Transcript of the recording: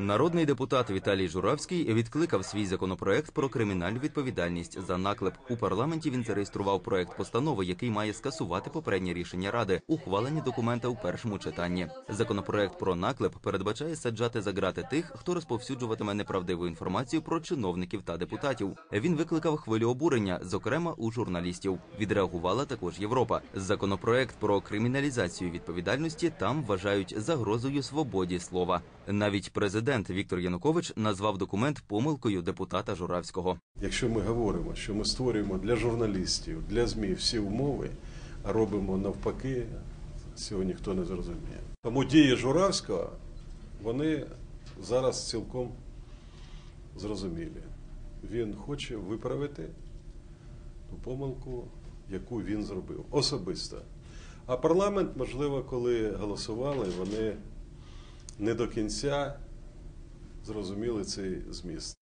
Народний депутат Віталій Журавський відкликав свій законопроект про кримінальну відповідальність за наклеп. У парламенті він зареєстрував проект постанови, який має скасувати попереднє рішення ради, ухвалені документа у першому читанні. Законопроект про наклеп передбачає саджати за грати тих, хто розповсюджуватиме неправдиву інформацію про чиновників та депутатів. Він викликав хвилю обурення, зокрема у журналістів. Відреагувала також Європа. Законопроект про криміналізацію відповідальності там вважають загрозою свободі слова. Навіть президент Віктор Янукович назвав документ помилкою депутата Журавського. Якщо ми говоримо, що ми створюємо для журналістів, для ЗМІ всі умови, а робимо навпаки, цього ніхто не зрозуміє. Тому дії Журавського, вони зараз цілком зрозумілі. Він хоче виправити ту помилку, яку він зробив особисто. А парламент, можливо, коли голосували, вони не до кінця зрозуміли цей зміст.